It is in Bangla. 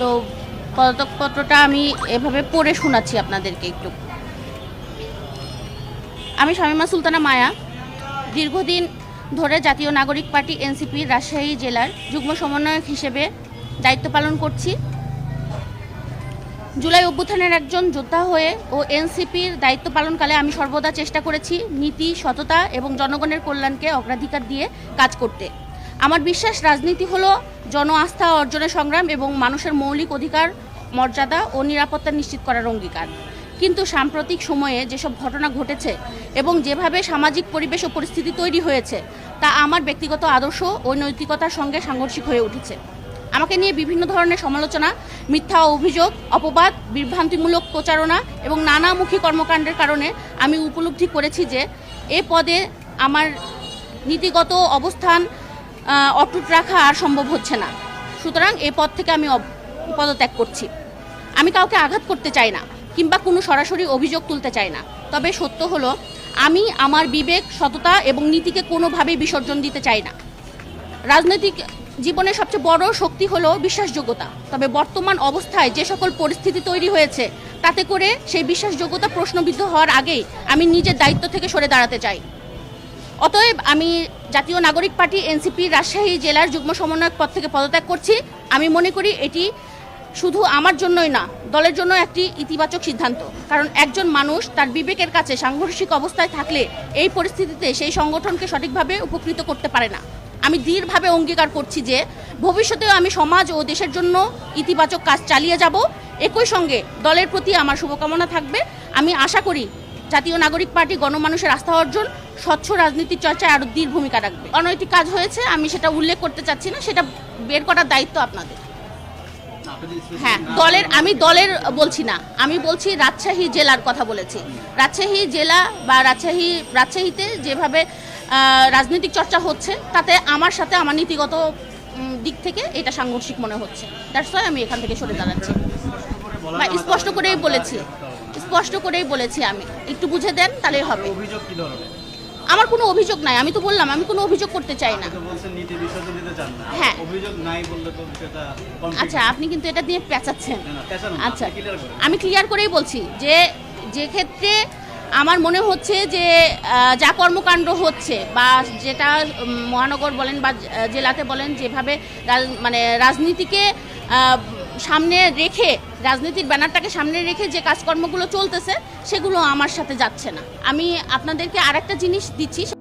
তো পদত্যাগপত্রটা আমি এভাবে পড়ে শোনাচ্ছি আপনাদেরকে একটু। আমি শামিমা সুলতানা মায়া। দীর্ঘদিন ধরে জাতীয় নাগরিক পার্টি এনসিপির রাজশাহী জেলার যুগ্ম সমন্বয়ক হিসেবে দায়িত্ব পালন করছি। জুলাই অভ্যুত্থানের একজন যোদ্ধা হয়ে ও এনসিপির দায়িত্ব পালনকালে আমি সর্বদা চেষ্টা করেছি নীতি, সততা এবং জনগণের কল্যাণকে অগ্রাধিকার দিয়ে কাজ করতে। আমার বিশ্বাস, রাজনীতি হলো জন আস্থা অর্জনের সংগ্রাম এবং মানুষের মৌলিক অধিকার, মর্যাদা ও নিরাপত্তা নিশ্চিত করার অঙ্গীকার। কিন্তু সাম্প্রতিক সময়ে যেসব ঘটনা ঘটেছে এবং যেভাবে সামাজিক পরিবেশ ও পরিস্থিতি তৈরি হয়েছে, তা আমার ব্যক্তিগত আদর্শ ও নৈতিকতার সঙ্গে সাংঘর্ষিক হয়ে উঠেছে। আমাকে নিয়ে বিভিন্ন ধরনের সমালোচনা, মিথ্যা অভিযোগ, অপবাদ, বিভ্রান্তিমূলক প্রচারণা এবং নানামুখী কর্মকাণ্ডের কারণে আমি উপলব্ধি করেছি যে, এ পদে আমার নীতিগত অবস্থান অটুট রাখা আর সম্ভব হচ্ছে না। সুতরাং এ পদ থেকে আমি পদত্যাগ করছি। আমি কাউকে আঘাত করতে চাই না, কিংবা কোনো সরাসরি অভিযোগ তুলতে চাই না। তবে সত্য হলো, আমি আমার বিবেক, সততা এবং নীতিকে কোনোভাবেই বিসর্জন দিতে চাই না। রাজনৈতিক জীবনের সবচেয়ে বড় শক্তি হলো বিশ্বাসযোগ্যতা। তবে বর্তমান অবস্থায় যে সকল পরিস্থিতি তৈরি হয়েছে, তাতে করে সেই বিশ্বাসযোগ্যতা প্রশ্নবিদ্ধ হওয়ার আগেই আমি নিজের দায়িত্ব থেকে সরে দাঁড়াতে চাই। অতএব আমি জাতীয় নাগরিক পার্টি এনসিপি রাজশাহী জেলার যুগ্ম সমন্বয়ক পদ থেকে পদত্যাগ করছি। আমি মনে করি এটি শুধু আমার জন্যই না, দলের জন্য একটি ইতিবাচক সিদ্ধান্ত। কারণ একজন মানুষ তার বিবেকের কাছে সাংঘর্ষিক অবস্থায় থাকলে এই পরিস্থিতিতে সেই সংগঠনকে সঠিকভাবে উপকৃত করতে পারে না। আমি দৃঢ়ভাবে অঙ্গীকার করছি যে, ভবিষ্যতেও আমি সমাজ ও দেশের জন্য ইতিবাচক কাজ চালিয়ে যাব। একই সঙ্গে দলের প্রতি আমার শুভকামনা থাকবে। আমি আশা করি জাতীয় নাগরিক পার্টি গণমানুষের আস্থা অর্জন, স্বচ্ছ রাজনীতির চর্চায় আরও দৃঢ় ভূমিকা রাখবে। অনৈতিক কাজ হয়েছে, আমি সেটা উল্লেখ করতে চাচ্ছি না, সেটা বের করার দায়িত্ব আপনাদের। হ্যাঁ দলের, আমি দলের বলছি না, আমি বলছি রাজশাহী জেলার কথা বলেছি। রাজশাহী জেলা বা রাজশাহী, রাজশাহীতে যেভাবে রাজনৈতিক চর্চা হচ্ছে, তাতে আমার সাথে আমার নীতিগত দিক থেকে এটা সাংঘর্ষিক মনে হচ্ছে। দ্যাটস ওয়াই আমি এখান থেকে সরে দাঁড়াচ্ছি। বা স্পষ্ট করেই বলেছি। স্পষ্ট করেই বলেছি আমি। একটু বুঝে দেন তাহলে হবে। অভিযোগ কি ধরনের? আমার কোনো অভিযোগ নাই আমি তো বললাম আমি কোনো অভিযোগ করতে চাই না। হ্যাঁ। আচ্ছা আপনি কিন্তু এটা দিয়ে পেঁচাচ্ছেন। আচ্ছা। আমি ক্লিয়ার করেই বলছি যে যে ক্ষেত্রে আমার মনে হচ্ছে যে যা কর্মকাণ্ড হচ্ছে বা যেটা মহানগর বলেন বা জেলাতে বলেন যেভাবে মানে রাজনীতিকে সামনে রেখে, রাজনীতির ব্যানারটাকে সামনে রেখে যে কাজকর্মগুলো চলতেছে, সেগুলো আমার সাথে যাচ্ছে না। আমি আপনাদেরকে আরেকটা জিনিস দিচ্ছি